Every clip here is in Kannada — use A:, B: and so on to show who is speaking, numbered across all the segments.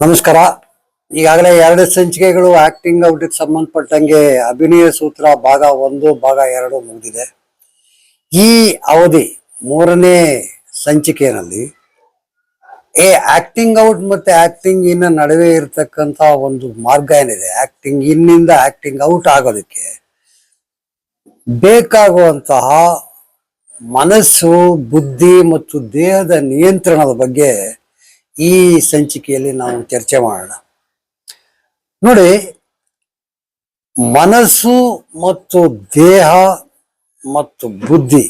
A: ನಮಸ್ಕಾರ. ಈಗಾಗಲೇ ಎರಡು ಸಂಚಿಕೆಗಳು ಆಕ್ಟಿಂಗ್ ಔಟ್ಗೆ ಸಂಬಂಧಪಟ್ಟಂಗೆ ಅಭಿನಯ ಸೂತ್ರ ಭಾಗ ಒಂದು, ಭಾಗ ಎರಡು ಮುಗಿದಿದೆ. ಈ ಅವಧಿ ಮೂರನೇ ಸಂಚಿಕೆಯಲ್ಲಿ ಏ ಆಕ್ಟಿಂಗ್ ಔಟ್ ಮತ್ತೆ ಆಕ್ಟಿಂಗ್ ಇನ್ ನಡುವೆ ಇರತಕ್ಕಂತ ಒಂದು ಮಾರ್ಗ ಏನಿದೆ? ಆಕ್ಟಿಂಗ್ ಇನ್ನಿಂದ ಆಕ್ಟಿಂಗ್ ಔಟ್ ಆಗೋದಕ್ಕೆ ಬೇಕಾಗುವಂತಹ ಮನಸ್ಸು, ಬುದ್ಧಿ ಮತ್ತು ದೇಹದ ನಿಯಂತ್ರಣದ ಬಗ್ಗೆ ಈ ಸಂಚಿಕೆಯಲ್ಲಿ ನಾವು ಚರ್ಚೆ ಮಾಡೋಣ. ನೋಡಿ, ಮನಸ್ಸು ಮತ್ತು ದೇಹ ಮತ್ತು ಬುದ್ಧಿ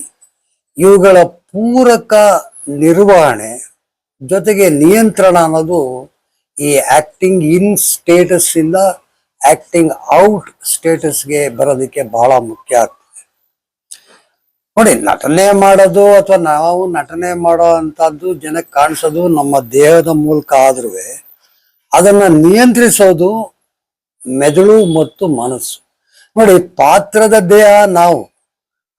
A: ಇವುಗಳ ಪೂರಕ ನಿರ್ವಹಣೆ ಜೊತೆಗೆ ನಿಯಂತ್ರಣ ಅನ್ನೋದು ಈ ಆಕ್ಟಿಂಗ್ ಇನ್ ಸ್ಟೇಟಸ್ ಇಂದ ಆಕ್ಟಿಂಗ್ ಔಟ್ ಸ್ಟೇಟಸ್ಗೆ ಬರೋದಕ್ಕೆ ಬಹಳ ಮುಖ್ಯ ಆಗ್ತದೆ. ನೋಡಿ, ನಟನೆ ಮಾಡೋದು ಅಥವಾ ನಾವು ನಟನೆ ಮಾಡೋ ಅಂತದ್ದು ಜನಕ್ಕೆ ಕಾಣಿಸೋದು ನಮ್ಮ ದೇಹದ ಮೂಲಕ ಆದ್ರೂ ಅದನ್ನ ನಿಯಂತ್ರಿಸೋದು ಮೆದುಳು ಮತ್ತು ಮನಸ್ಸು. ನೋಡಿ, ಪಾತ್ರದ ದೇಹ ನಾವು,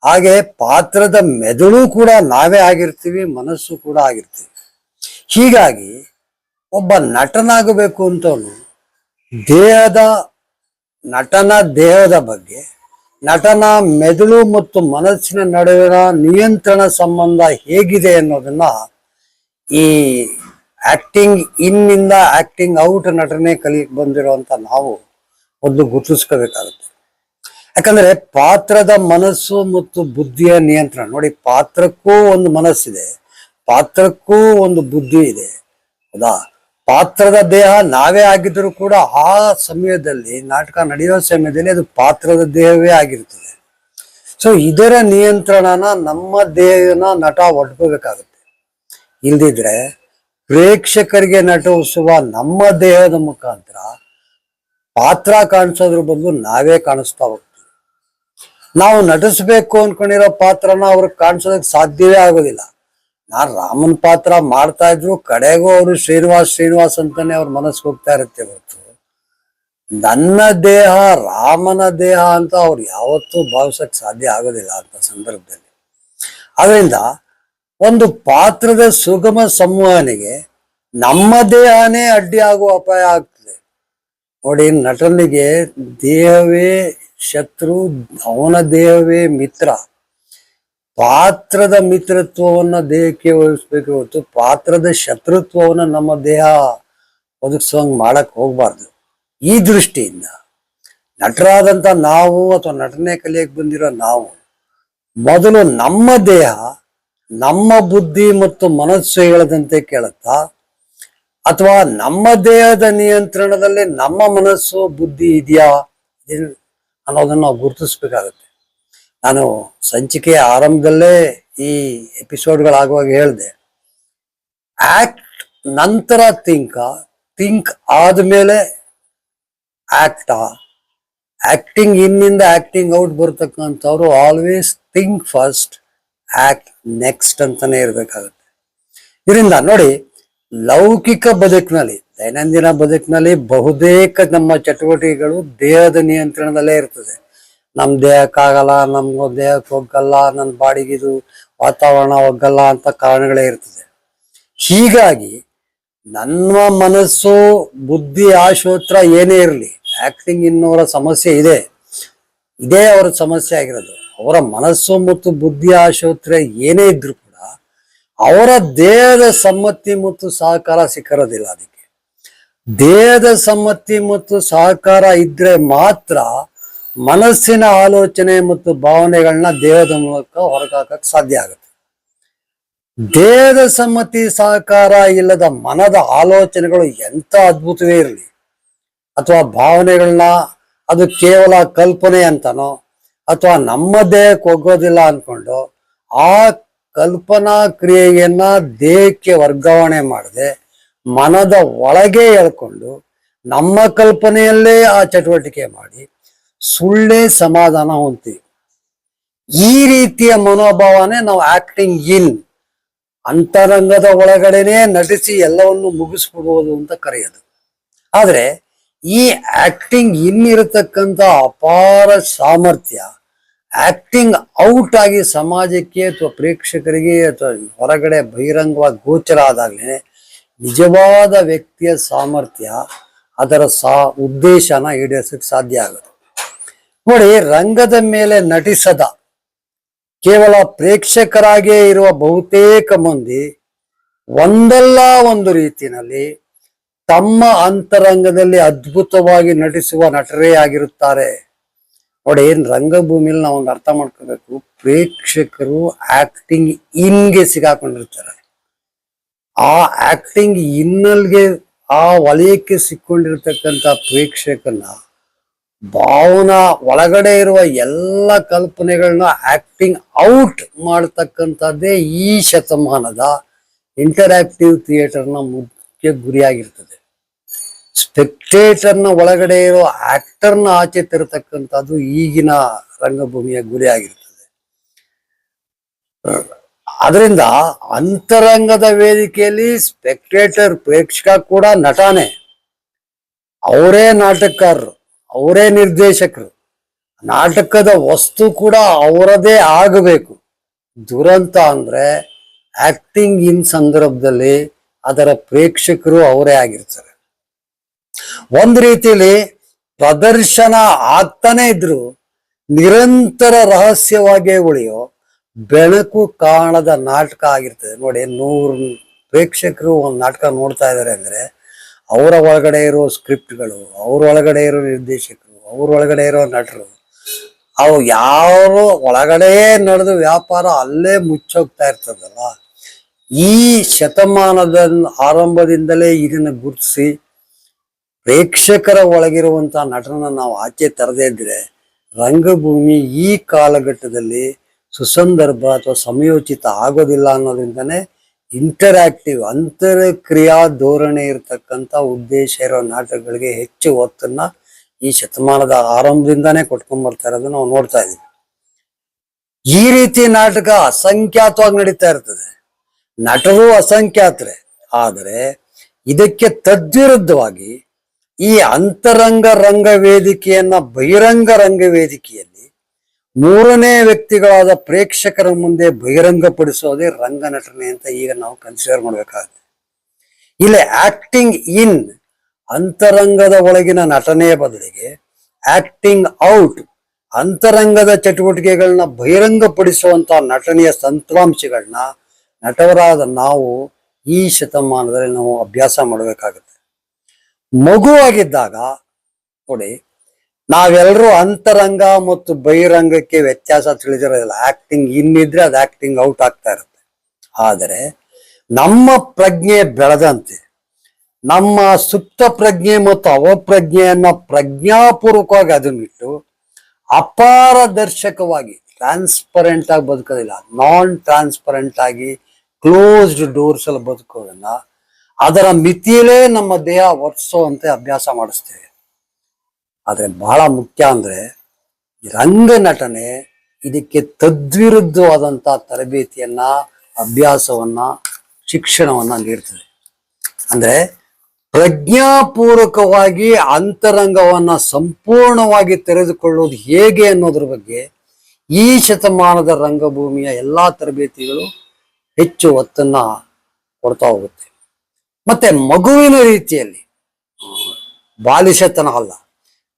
A: ಹಾಗೆ ಪಾತ್ರದ ಮೆದುಳು ಕೂಡ ನಾವೇ ಆಗಿರ್ತೀವಿ, ಮನಸ್ಸು ಕೂಡ ಆಗಿರ್ತೀವಿ. ಹೀಗಾಗಿ ಒಬ್ಬ ನಟನಾಗಬೇಕು ಅಂತವನು ದೇಹದ, ನಟನ ದೇಹದ ಬಗ್ಗೆ ನಟನ ಮೆದುಳು ಮತ್ತು ಮನಸ್ಸಿನ ನಡುವಿನ ನಿಯಂತ್ರಣ ಸಂಬಂಧ ಹೇಗಿದೆ ಅನ್ನೋದನ್ನ ಈ ಆಕ್ಟಿಂಗ್ ಇನ್ನಿಂದ ಆಕ್ಟಿಂಗ್ ಔಟ್ ನಟನೆ ಕಲಿ ಬಂದಿರುವಂತ ನಾವು ಒಂದು ಗುರುತಿಸ್ಕೋಬೇಕಾಗುತ್ತೆ. ಯಾಕಂದ್ರೆ ಪಾತ್ರದ ಮನಸ್ಸು ಮತ್ತು ಬುದ್ಧಿಯ ನಿಯಂತ್ರಣ. ನೋಡಿ, ಪಾತ್ರಕ್ಕೂ ಒಂದು ಮನಸ್ಸಿದೆ. ಪಾತ್ರಕ್ಕೂ ಒಂದು ಬುದ್ಧಿ ಇದೆ. ಹೌದಾ? ಪಾತ್ರದ ದೇಹ ನಾವೇ ಆಗಿದ್ರು ಕೂಡ ಆ ಸಮಯದಲ್ಲಿ, ನಾಟಕ ನಡೆಯೋ ಸಮಯದಲ್ಲಿ ಅದು ಪಾತ್ರದ ದೇಹವೇ ಆಗಿರ್ತದೆ ಸೊ ಇದರ ನಿಯಂತ್ರಣನ ನಮ್ಮ ದೇಹನ ನಟ ಒಡ್ಕೋಬೇಕಾಗುತ್ತೆ. ಇಲ್ದಿದ್ರೆ ಪ್ರೇಕ್ಷಕರಿಗೆ ನಟಿಸುವ ನಮ್ಮ ದೇಹದ ಮುಖಾಂತರ ಪಾತ್ರ ಕಾಣಿಸೋದ್ರ ಬದಲು ನಾವೇ ಕಾಣಿಸ್ತಾ ಹೋಗ್ತೀವಿ. ನಾವು ನಟಿಸ್ಬೇಕು ಅನ್ಕೊಂಡಿರೋ ಪಾತ್ರನ ಅವ್ರಿಗೆ ಕಾಣಿಸೋದಕ್ಕೆ ಸಾಧ್ಯವೇ ಆಗೋದಿಲ್ಲ. ನಾನ್ ರಾಮನ ಪಾತ್ರ ಮಾಡ್ತಾ ಇದ್ರು, ಕಡೆಗೂ ಅವರು ಶ್ರೀನಿವಾಸ್ ಶ್ರೀನಿವಾಸ್ ಅಂತಾನೆ ಅವ್ರ ಮನಸ್ಸಿಗೆ ಹೋಗ್ತಾ ಇರುತ್ತೆ ಹೊರತು. ನನ್ನ ದೇಹ, ರಾಮನ ದೇಹ ಅಂತ ಅವ್ರು ಯಾವತ್ತೂ ಭಾವಿಸಕ್ ಸಾಧ್ಯ ಆಗೋದಿಲ್ಲ ಅಂತ ಸಂದರ್ಭದಲ್ಲಿ. ಅದರಿಂದ ಒಂದು ಪಾತ್ರದ ಸುಗಮ ಸಂವಹನೆಗೆ ನಮ್ಮ ದೇಹನೇ ಅಡ್ಡಿ ಆಗುವ ಅಪಾಯ ಆಗ್ತದೆ. ನೋಡಿ, ನಟನಿಗೆ ದೇಹವೇ ಶತ್ರು, ಅವನ ದೇಹವೇ ಮಿತ್ರ. ಪಾತ್ರದ ಮಿತ್ರತ್ವವನ್ನ ದೇಹಕ್ಕೆ ವಹಿಸ್ಬೇಕು ಹೊರತು ಪಾತ್ರದ ಶತ್ರುತ್ವವನ್ನ ನಮ್ಮ ದೇಹ ಒದಗಿಸುವಂಗ್ ಮಾಡಕ್ ಹೋಗ್ಬಾರ್ದು. ಈ ದೃಷ್ಟಿಯಿಂದ ನಟರಾದಂತ ನಾವು ಅಥವಾ ನಟನೆ ಕಲಿಯಕ್ಕೆ ಬಂದಿರೋ ನಾವು ಮೊದಲು ನಮ್ಮ ದೇಹ, ನಮ್ಮ ಬುದ್ಧಿ ಮತ್ತು ಮನಸ್ಸು ಹೇಳದಂತೆ ಕೇಳುತ್ತಾ, ಅಥವಾ ನಮ್ಮ ದೇಹದ ನಿಯಂತ್ರಣದಲ್ಲಿ ನಮ್ಮ ಮನಸ್ಸು, ಬುದ್ಧಿ ಇದೆಯಾ? ಇದ್- ಅನ್ನೋದನ್ನ ನಾವು ಗುರುತಿಸ್ಬೇಕಾಗತ್ತೆ. ನಾನು ಸಂಚಿಕೆಯ ಆರಂಭದಲ್ಲೇ ಈ ಎಪಿಸೋಡ್ಗಳಾಗುವಾಗ ಹೇಳಿದೆ. ಆಕ್ಟ್ ನಂತರ ಥಿಂಕ್ ಥಿಂಕ್ ಆದ್ಮೇಲೆ ಆ್ಯಕ್ಟಾ ಆಕ್ಟಿಂಗ್ ಇನ್ನಿಂದ acting out ಬರ್ತಕ್ಕಂಥವ್ರು always think first, act next ಅಂತಾನೆ ಇರಬೇಕಾಗುತ್ತೆ. ಇದರಿಂದ ನೋಡಿ, ಲೌಕಿಕ ಬದುಕಿನಲ್ಲಿ, ದೈನಂದಿನ ಬದುಕಿನಲ್ಲಿ ಬಹುತೇಕ ನಮ್ಮ ಚಟುವಟಿಕೆಗಳು ದೇಹದ ನಿಯಂತ್ರಣದಲ್ಲೇ ಇರ್ತದೆ. ನಮ್ ದೇಹಕ್ಕಾಗಲ್ಲ ನಮ್ಗ ದೇಹಕ್ಕೆ ಒಗ್ಗಲ್ಲ ನನ್ನ ಬಾಡಿಗಿದು ವಾತಾವರಣ ಒಗ್ಗಲ್ಲ ಅಂತ ಕಾರಣಗಳೇ ಇರ್ತದೆ. ಹೀಗಾಗಿ ನನ್ನ ಮನಸ್ಸು, ಬುದ್ಧಿ, ಆಶೋತ್ರ ಏನೇ ಇರಲಿ ಆಕ್ಟಿಂಗ್ ಇನ್ನೋರ ಸಮಸ್ಯೆ ಇದೆ. ಇದೇ ಅವರ ಸಮಸ್ಯೆ ಆಗಿರೋದು. ಅವರ ಮನಸ್ಸು ಮತ್ತು ಬುದ್ಧಿ, ಆಶೋತ್ರ ಏನೇ ಇದ್ರು ಕೂಡ ಅವರ ದೇಹದ ಸಮ್ಮತಿ ಮತ್ತು ಸಹಕಾರ ಸಿಕ್ಕಿರೋದಿಲ್ಲ ಅದಕ್ಕೆ. ದೇಹದ ಸಮ್ಮತಿ ಮತ್ತು ಸಹಕಾರ ಇದ್ರೆ ಮಾತ್ರ ಮನಸ್ಸಿನ ಆಲೋಚನೆ ಮತ್ತು ಭಾವನೆಗಳನ್ನ ದೇಹದ ಮೂಲಕ ಹೊರಗಾಕಕ್ ಸಾಧ್ಯ ಆಗುತ್ತೆ. ದೇಹದ ಸಮ್ಮತಿ ಸಹಕಾರ ಇಲ್ಲದ ಮನದ ಆಲೋಚನೆಗಳು ಎಂತ ಅದ್ಭುತವೇ ಇರಲಿ. ಅಥವಾ ಭಾವನೆಗಳನ್ನ ಅದು ಕೇವಲ ಕಲ್ಪನೆ ಅಂತನೋ, ಅಥವಾ ನಮ್ಮ ದೇಹಕ್ಕೆ ಒಗ್ಗೋದಿಲ್ಲ ಅನ್ಕೊಂಡು ಆ ಕಲ್ಪನಾ ಕ್ರಿಯೆಯನ್ನ ದೇಹಕ್ಕೆ ವರ್ಗಾವಣೆ ಮಾಡದೆ ಮನದ ಒಳಗೆ ಹೇಳ್ಕೊಂಡು ನಮ್ಮ ಕಲ್ಪನೆಯಲ್ಲೇ ಆ ಚಟುವಟಿಕೆ ಮಾಡಿ ಸುಳ್ಳೇ ಸಮಾಧಾನ ಹೊಂತೀವಿ ಈ ರೀತಿಯ ಮನೋಭಾವನೆ ನಾವು ಆಕ್ಟಿಂಗ್ ಇನ್ ಅಂತರಂಗದ ಒಳಗಡೆನೆ ನಟಿಸಿ ಎಲ್ಲವನ್ನು ಮುಗಿಸ್ಬಿಡುವುದು ಅಂತ ಕರೆಯೋದು. ಆದರೆ ಈ ಆಕ್ಟಿಂಗ್ ಇರತಕ್ಕಂಥ ಅಪಾರ ಸಾಮರ್ಥ್ಯ ಆಕ್ಟಿಂಗ್ ಔಟ್ ಆಗಿ ಸಮಾಜಕ್ಕೆ ಅಥವಾ ಪ್ರೇಕ್ಷಕರಿಗೆ ಅಥವಾ ಹೊರಗಡೆ ಬಹಿರಂಗವಾಗಿ ಗೋಚರ ಆದಾಗಲೇ ನಿಜವಾದ ವ್ಯಕ್ತಿಯ ಸಾಮರ್ಥ್ಯ ಅದರ ಸಾ ಉದ್ದೇಶನ ಈಡೇರಿಸಕ್ಕೆ ಸಾಧ್ಯ ಆಗುತ್ತೆ. ನೋಡಿ, ರಂಗದ ಮೇಲೆ ನಟಿಸದ ಕೇವಲ ಪ್ರೇಕ್ಷಕರಾಗೇ ಇರುವ ಬಹುತೇಕ ಮಂದಿ ಒಂದಲ್ಲ ಒಂದು ರೀತಿಯಲ್ಲಿ ತಮ್ಮ ಅಂತರಂಗದಲ್ಲಿ ಅದ್ಭುತವಾಗಿ ನಟಿಸುವ ನಟರೇ ಆಗಿರುತ್ತಾರೆ. ನೋಡಿ ರಂಗಭೂಮಿಯಲ್ಲಿ ನಾವು ಒಂದು ಅರ್ಥ ಮಾಡ್ಕೋಬೇಕು? ಪ್ರೇಕ್ಷಕರು ಆಕ್ಟಿಂಗ್ ಇನ್ಗೆ ಸಿಗಾಕೊಂಡಿರ್ತಾರೆ. ಆ ಆಕ್ಟಿಂಗ್ ಇನ್ನಲ್ಗೆ ಆ ವಲಯಕ್ಕೆ ಸಿಕ್ಕೊಂಡಿರ್ತಕ್ಕಂಥ ಪ್ರೇಕ್ಷಕನ ಭಾವನಾ ಒಳಗಡೆ ಇರುವ ಎಲ್ಲ ಕಲ್ಪನೆಗಳನ್ನ ಆಕ್ಟಿಂಗ್ ಔಟ್ ಮಾಡತಕ್ಕಂಥದ್ದೇ ಈ ಶತಮಾನದ ಇಂಟರಾಕ್ಟಿವ್ ಥಿಯೇಟರ್ನ ಮುಖ್ಯ ಗುರಿಯಾಗಿರ್ತದೆ. ಸ್ಪೆಕ್ಟೇಟರ್ನ ಒಳಗಡೆ ಇರೋ ಆಕ್ಟರ್ನ ಆಚೆ ತರತಕ್ಕಂಥದ್ದು ಈಗಿನ ರಂಗಭೂಮಿಯ ಗುರಿಯಾಗಿರ್ತದೆ. ಅದರಿಂದ ಅಂತರಂಗದ ವೇದಿಕೆಯಲ್ಲಿ ಸ್ಪೆಕ್ಟೇಟರ್ ಪ್ರೇಕ್ಷಕ ಕೂಡ ನಟಾನೆ. ಅವರೇ ನಾಟಕಕಾರರು. ಅವರೇ ನಿರ್ದೇಶಕರು. ನಾಟಕದ ವಸ್ತು ಕೂಡ ಅವರದೇ ಆಗಬೇಕು. ದುರಂತ ಅಂದ್ರೆ ಆಕ್ಟಿಂಗ್ ಇನ್ ಸಂದರ್ಭದಲ್ಲಿ ಅದರ ಪ್ರೇಕ್ಷಕರು ಅವರೇ ಆಗಿರ್ತಾರೆ. ಒಂದ್ ರೀತಿಯಲ್ಲಿ ಪ್ರದರ್ಶನ ಆಗ್ತಾನೆ ಇದ್ರು ನಿರಂತರ ರಹಸ್ಯವಾಗಿ ಉಳಿಯೋ ಬೆಳಕು ಕಾಣದ ನಾಟಕ ಆಗಿರ್ತದೆ. ನೋಡಿ, ನೂರು ಪ್ರೇಕ್ಷಕರು ಒಂದು ನಾಟಕ ನೋಡ್ತಾ ಇದ್ದಾರೆ ಅಂದ್ರೆ ಅವರ ಒಳಗಡೆ ಇರೋ ಸ್ಕ್ರಿಪ್ಟ್ಗಳು, ಅವ್ರ ಒಳಗಡೆ ಇರೋ ನಿರ್ದೇಶಕರು, ಅವ್ರ ಒಳಗಡೆ ಇರೋ ನಟರು, ಅವು ಯಾವ ಒಳಗಡೆ ನಡೆದು ವ್ಯಾಪಾರ ಅಲ್ಲೇ ಮುಚ್ಚೋಗ್ತಾ ಇರ್ತದಲ್ಲ, ಈ ಶತಮಾನದ ಆರಂಭದಿಂದಲೇ ಇದನ್ನು ಗುರುತಿಸಿ ಪ್ರೇಕ್ಷಕರ ಒಳಗಿರುವಂಥ ನಟನ ನಾವು ಆಚೆ ತರದೇ ಇದ್ರೆ ರಂಗಭೂಮಿ ಈ ಕಾಲಘಟ್ಟದಲ್ಲಿ ಸುಸಂದರ್ಭ ಅಥವಾ ಸಮಯೋಚಿತ ಆಗೋದಿಲ್ಲ ಅನ್ನೋದ್ರಿಂದನೇ ಇಂಟರಾಕ್ಟಿವ್ ಅಂತರಕ್ರಿಯಾ ಧೋರಣೆ ಇರತಕ್ಕಂಥ ಉದ್ದೇಶ ಇರೋ ನಾಟಕಗಳಿಗೆ ಹೆಚ್ಚು ಒತ್ತನ್ನ ಈ ಶತಮಾನದ ಆರಂಭದಿಂದಾನೇ ಕೊಟ್ಕೊಂಡ್ ಬರ್ತಾ ಇರೋದನ್ನ ನಾವು ನೋಡ್ತಾ ಇದೀವಿ. ಈ ರೀತಿ ನಾಟಕ ಅಸಂಖ್ಯಾತವಾಗಿ ನಡೀತಾ ಇರ್ತದೆ. ನಟರು ಅಸಂಖ್ಯಾತರೆ. ಆದರೆ ಇದಕ್ಕೆ ತದ್ವಿರುದ್ಧವಾಗಿ ಈ ಅಂತರಂಗ ರಂಗ ವೇದಿಕೆಯನ್ನ ಬಹಿರಂಗ ರಂಗ ವೇದಿಕೆಯಲ್ಲಿ ಮೂರನೇ ವ್ಯಕ್ತಿಗಳಾದ ಪ್ರೇಕ್ಷಕರ ಮುಂದೆ ಬಹಿರಂಗಪಡಿಸೋದೇ ರಂಗ ನಟನೆ ಅಂತ ಈಗ ನಾವು ಕನ್ಸಿಡರ್ ಮಾಡಬೇಕಾಗುತ್ತೆ. ಇಲ್ಲಿ ಆಕ್ಟಿಂಗ್ ಇನ್ ಅಂತರಂಗದ ಒಳಗಿನ ನಟನೆಯ ಬದಲಿಗೆ ಆಕ್ಟಿಂಗ್ ಔಟ್ ಅಂತರಂಗದ ಚಟುವಟಿಕೆಗಳನ್ನ ಬಹಿರಂಗಪಡಿಸುವಂಥ ನಟನೆಯ ತಂತ್ರಾಂಶಗಳನ್ನ ನಟವರಾದ ನಾವು ಈ ಶತಮಾನದಲ್ಲಿ ನಾವು ಅಭ್ಯಾಸ ಮಾಡಬೇಕಾಗುತ್ತೆ. ಮಗುವಾಗಿದ್ದಾಗ ನೋಡಿ ನಾವೆಲ್ಲರೂ ಅಂತರಂಗ ಮತ್ತು ಬಹಿರಂಗಕ್ಕೆ ವ್ಯತ್ಯಾಸ ತಿಳಿದಿರೋದಿಲ್ಲ. ಆಕ್ಟಿಂಗ್ ಇನ್ನಿದ್ರೆ ಅದು ಆಕ್ಟಿಂಗ್ ಔಟ್ ಆಗ್ತಾ ಇರುತ್ತೆ. ಆದರೆ ನಮ್ಮ ಪ್ರಜ್ಞೆ ಬೆಳೆದಂತೆ, ನಮ್ಮ ಸುಪ್ತ ಪ್ರಜ್ಞೆ ಮತ್ತು ಅವಪ್ರಜ್ಞೆಯನ್ನ ಪ್ರಜ್ಞಾಪೂರ್ವಕವಾಗಿ ಅದನ್ನಿಟ್ಟು ಅಪಾರದರ್ಶಕವಾಗಿ ಟ್ರಾನ್ಸ್ಪರೆಂಟ್ ಆಗಿ ಬದುಕೋದಿಲ್ಲ. ನಾನ್ ಟ್ರಾನ್ಸ್ಪರೆಂಟ್ ಆಗಿ ಕ್ಲೋಸ್ಡ್ ಡೋರ್ಸ್ ಅಲ್ಲಿ ಬದುಕೋದನ್ನ, ಅದರ ಮಿತಿಯಲ್ಲೇ ನಮ್ಮ ದೇಹ ವರ್ತಿಸುವಂತೆ ಅಭ್ಯಾಸ ಮಾಡಿಸ್ತೇವೆ. ಆದ್ರೆ ಬಹಳ ಮುಖ್ಯ ಅಂದ್ರೆ ರಂಗ ನಟನೆ ಇದಕ್ಕೆ ತದ್ವಿರುದ್ಧವಾದಂತ ತರಬೇತಿಯನ್ನ, ಅಭ್ಯಾಸವನ್ನ, ಶಿಕ್ಷಣವನ್ನ ನೀಡ್ತದೆ. ಅಂದ್ರೆ ಪ್ರಜ್ಞಾಪೂರ್ವಕವಾಗಿ ಅಂತರಂಗವನ್ನ ಸಂಪೂರ್ಣವಾಗಿ ತೆರೆದುಕೊಳ್ಳುವುದು ಹೇಗೆ ಅನ್ನೋದ್ರ ಬಗ್ಗೆ ಈ ಶತಮಾನದ ರಂಗಭೂಮಿಯ ಎಲ್ಲಾ ತರಬೇತಿಗಳು ಹೆಚ್ಚು ಒತ್ತನ್ನ ಕೊಡ್ತಾ ಹೋಗುತ್ತೆ. ಮತ್ತೆ ಮಗುವಿನ ರೀತಿಯಲ್ಲಿ ಬಾಲಿಶತನ ಅಲ್ಲ.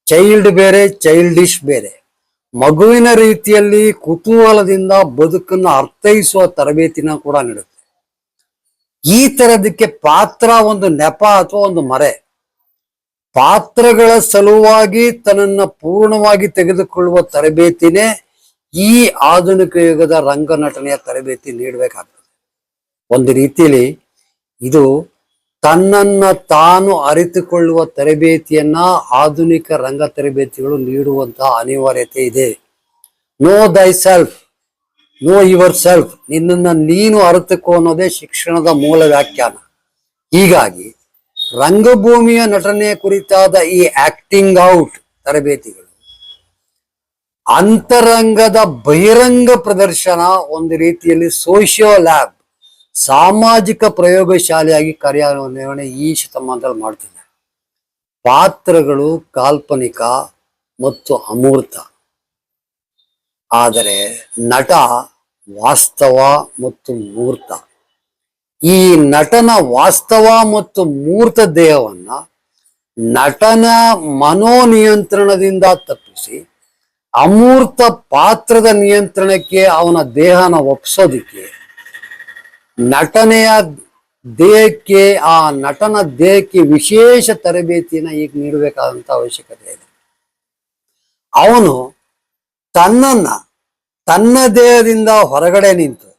A: ಚೈಲ್ಡ್ ಬೇರೆ ಚೈಲ್ಡಿಶ್ ಬೇರೆ. ಮಗುವಿನ ರೀತಿಯಲ್ಲಿ ಕುತೂಹಲದಿಂದ ಬದುಕನ್ನು ಅರ್ಥೈಸುವ ತರಬೇತಿನ ಕೂಡ ನೀಡುತ್ತೆ. ಈ ತರದಕ್ಕೆ ಪಾತ್ರ ಒಂದು ನೆಪ ಅಥವಾ ಒಂದು ಮರೆ. ಪಾತ್ರಗಳ ಸಲುವಾಗಿ ತನ್ನನ್ನ ಪೂರ್ಣವಾಗಿ ತೆಗೆದುಕೊಳ್ಳುವ ತರಬೇತಿನೇ ಈ ಆಧುನಿಕ ಯುಗದ ರಂಗ ನಟನೆಯ ತರಬೇತಿ ನೀಡಬೇಕಾಗ್ತದೆ. ಒಂದು ರೀತಿಯಲ್ಲಿ ಇದು ತನ್ನನ್ನ ತಾನು ಅರಿತುಕೊಳ್ಳುವ ತರಬೇತಿಯನ್ನ ಆಧುನಿಕ ರಂಗ ತರಬೇತಿಗಳು ನೀಡುವಂತಹ ಅನಿವಾರ್ಯತೆ ಇದೆ. ನೋ ದೈ ಸೆಲ್ಫ್ ನೋ ಯುವರ್ ಸೆಲ್ಫ್ ನಿನ್ನನ್ನು ನೀನು ಅರಿತುಕೋ ಅನ್ನೋದೇ ಶಿಕ್ಷಣದ ಮೂಲ ವ್ಯಾಖ್ಯಾನ. ಹೀಗಾಗಿ ರಂಗಭೂಮಿಯ ನಟನೆ ಕುರಿತಾದ ಈ ಆಕ್ಟಿಂಗ್ ಔಟ್ ತರಬೇತಿಗಳು ಅಂತರಂಗದ ಬಹಿರಂಗ ಪ್ರದರ್ಶನ ಒಂದು ರೀತಿಯಲ್ಲಿ ಸೋಷಿಯೋ ಲ್ಯಾಬ್ ಸಾಮಾಜಿಕ ಪ್ರಯೋಗಶಾಲೆಯಾಗಿ ಕಾರ್ಯನಿರ್ವಹಣೆ ಈ ಶತಮಾನದಲ್ಲಿ ಮಾಡ್ತಿದೆ ಪಾತ್ರಗಳು ಕಾಲ್ಪನಿಕ ಮತ್ತು ಅಮೂರ್ತ. ಆದರೆ ನಟ ವಾಸ್ತವ ಮತ್ತು ಮೂರ್ತ. ಈ ನಟನ ವಾಸ್ತವ ಮತ್ತು ಮೂರ್ತ ದೇಹವನ್ನ ನಟನ ಮನೋನಿಯಂತ್ರಣದಿಂದ ತಪ್ಪಿಸಿ ಅಮೂರ್ತ ಪಾತ್ರದ ನಿಯಂತ್ರಣಕ್ಕೆ ಅವನ ದೇಹನ ಒಪ್ಸೋದಿಕ್ಕೆ ನಟನೆಯ ದೇಹಕ್ಕೆ, ಆ ನಟನ ದೇಹಕ್ಕೆ ವಿಶೇಷ ತರಬೇತಿಯನ್ನ ಈಗ ನೀಡಬೇಕಾದಂತ ಅವಶ್ಯಕತೆ ಇದೆ. ಅವನು ತನ್ನನ್ನ, ತನ್ನ ದೇಹದಿಂದ ಹೊರಗಡೆ ನಿಂತು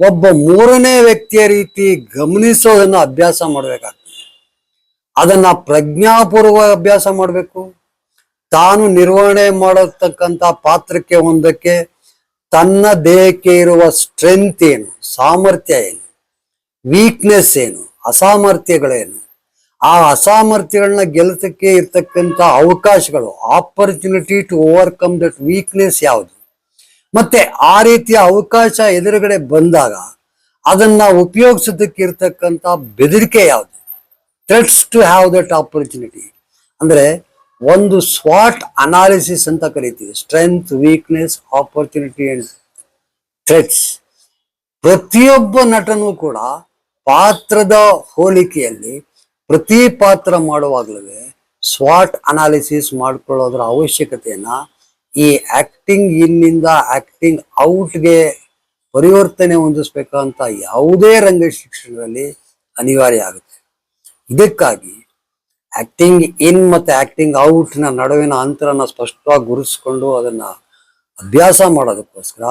A: ಒಬ್ಬ ಮೂರನೇ ವ್ಯಕ್ತಿಯ ರೀತಿ ಗಮನಿಸೋದನ್ನು ಅಭ್ಯಾಸ ಮಾಡಬೇಕಾಗ್ತದೆ. ಅದನ್ನ ಪ್ರಜ್ಞಾಪೂರ್ವ ಅಭ್ಯಾಸ ಮಾಡಬೇಕು. ತಾನು ನಿರ್ವಹಣೆ ಮಾಡತಕ್ಕಂತ ಪಾತ್ರಕ್ಕೆ ಒಂದಕ್ಕೆ ತನ್ನ ದೇಹಕ್ಕೆ ಇರುವ ಸ್ಟ್ರೆಂತ್ ಏನು? ಸಾಮರ್ಥ್ಯ ಏನು? ವೀಕ್ನೆಸ್ ಏನು? ಅಸಾಮರ್ಥ್ಯಗಳೇನು? ಆ ಅಸಾಮರ್ಥ್ಯಗಳನ್ನ ಗೆಲ್ಲತಕ್ಕೆ ಇರ್ತಕ್ಕಂಥ ಅವಕಾಶಗಳು opportunity to overcome that weakness ಯಾವುದು? ಮತ್ತೆ ಆ ರೀತಿಯ ಅವಕಾಶ ಎದುರುಗಡೆ ಬಂದಾಗ ಅದನ್ನ ಉಪಯೋಗಿಸೋದಕ್ಕೆ ಇರ್ತಕ್ಕಂಥ ಬೆದರಿಕೆ ಯಾವುದು? Threats to have that opportunity ಅಂದ್ರೆ ಒಂದು ಸ್ವಾಟ್ ಅನಾಲಿಸಿಸ್ ಅಂತ ಕರಿತೀವಿ. Strength weakness opportunity and threats ಪ್ರತಿಯೊಬ್ಬ ನಟನೂ ಕೂಡ ಪಾತ್ರದ ಹೋಲಿಕೆಯಲ್ಲಿ ಪ್ರತಿ ಪಾತ್ರ ಮಾಡುವಾಗಲೂ ಸ್ವಾಟ್ ಅನಾಲಿಸಿಸ್ ಮಾಡ್ಕೊಳ್ಳೋದ್ರ ಅವಶ್ಯಕತೆಯನ್ನ ಈ ಆಕ್ಟಿಂಗ್ ಇನ್ನಿಂದ ಆಕ್ಟಿಂಗ್ ಔಟ್ಗೆ ಪರಿವರ್ತನೆ ಹೊಂದಿಸ್ಬೇಕಂತ ಯಾವುದೇ ರಂಗ ಶಿಕ್ಷಣದಲ್ಲಿ ಅನಿವಾರ್ಯ ಆಗುತ್ತೆ. ಇದಕ್ಕಾಗಿ ಆಕ್ಟಿಂಗ್ ಇನ್ ಮತ್ತೆ ಆಕ್ಟಿಂಗ್ ಔಟ್ನ ನಡುವಿನ ಅಂತರನ ಸ್ಪಷ್ಟವಾಗಿ ಗುರುತಿಸ್ಕೊಂಡು ಅದನ್ನ ಅಭ್ಯಾಸ ಮಾಡೋದಕ್ಕೋಸ್ಕರ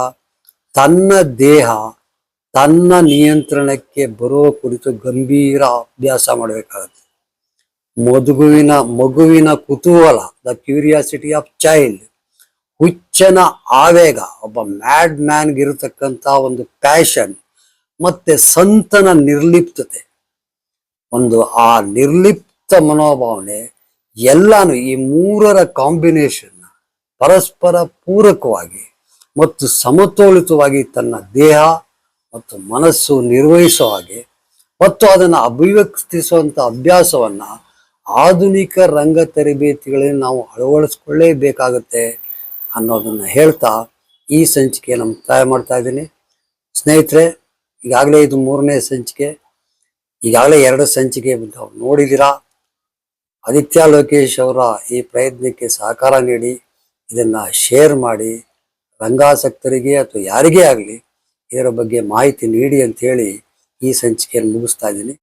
A: ತನ್ನ ದೇಹ, ತನ್ನ ನಿಯಂತ್ರಣಕ್ಕೆ ಬರುವ ಕುರಿತು ಗಂಭೀರ ಅಭ್ಯಾಸ ಮಾಡಬೇಕಾಗುತ್ತೆ. ಮಗುವಿನ ಮಗುವಿನ ಕುತೂಹಲ ದ ಕ್ಯೂರಿಯಾಸಿಟಿ ಆಫ್ ಚೈಲ್ಡ್ ಹುಚ್ಚನ ಆವೇಗ, ಒಬ್ಬ ಮ್ಯಾಡ್ ಮ್ಯಾನ್ಗಿರತಕ್ಕಂಥ ಒಂದು ಪ್ಯಾಷನ್ ಮತ್ತೆ ಸಂತನ ನಿರ್ಲಿಪ್ತತೆ. ಒಂದು ಆ ನಿರ್ಲಿಪ್ತ ಮನೋಭಾವನೆ ಎಲ್ಲಾನು ಈ ಮೂರರ ಕಾಂಬಿನೇಷನ್ ಪರಸ್ಪರ ಪೂರಕವಾಗಿ ಮತ್ತು ಸಮತೋಲಿತವಾಗಿ ತನ್ನ ದೇಹ ಮತ್ತು ಮನಸ್ಸು ನಿರ್ವಹಿಸೋ ಹಾಗೆ ಮತ್ತು ಅದನ್ನು ಅಭಿವ್ಯಕ್ತಿಸುವಂತ ಅಭ್ಯಾಸವನ್ನ ಆಧುನಿಕ ರಂಗ ತರಬೇತಿಗಳಲ್ಲಿ ನಾವು ಅಳವಡಿಸ್ಕೊಳ್ಳೇಬೇಕಾಗುತ್ತೆ ಅನ್ನೋದನ್ನ ಹೇಳ್ತಾ ಈ ಸಂಚಿಕೆ ಸಂಚಿಕೆಯನ್ನು ಮುಕ್ತಾಯ ಮಾಡ್ತಾ ಇದ್ದೀನಿ. ಸ್ನೇಹಿತರೆ, ಈಗಾಗಲೇ ಇದು ಮೂರನೇ ಸಂಚಿಕೆ. ಈಗಾಗಲೇ ಎರಡು ಸಂಚಿಕೆ ನಾವು ನೋಡಿದ್ದೀರಾ? ಆದಿತ್ಯ ಲೋಕೇಶ್ ಅವರ ಈ ಪ್ರಯತ್ನಕ್ಕೆ ಸಹಕಾರ ನೀಡಿ, ಇದನ್ನ ಶೇರ್ ಮಾಡಿ, ರಂಗಾಸಕ್ತರಿಗೆ ಅಥವಾ ಯಾರಿಗೇ ಆಗಲಿ ಇದರ ಬಗ್ಗೆ ಮಾಹಿತಿ ನೀಡಿ ಅಂತ ಹೇಳಿ ಈ ಸಂಚಿಕೆಯನ್ನು ಮುಗಿಸ್ತಾ ಇದ್ದೀನಿ.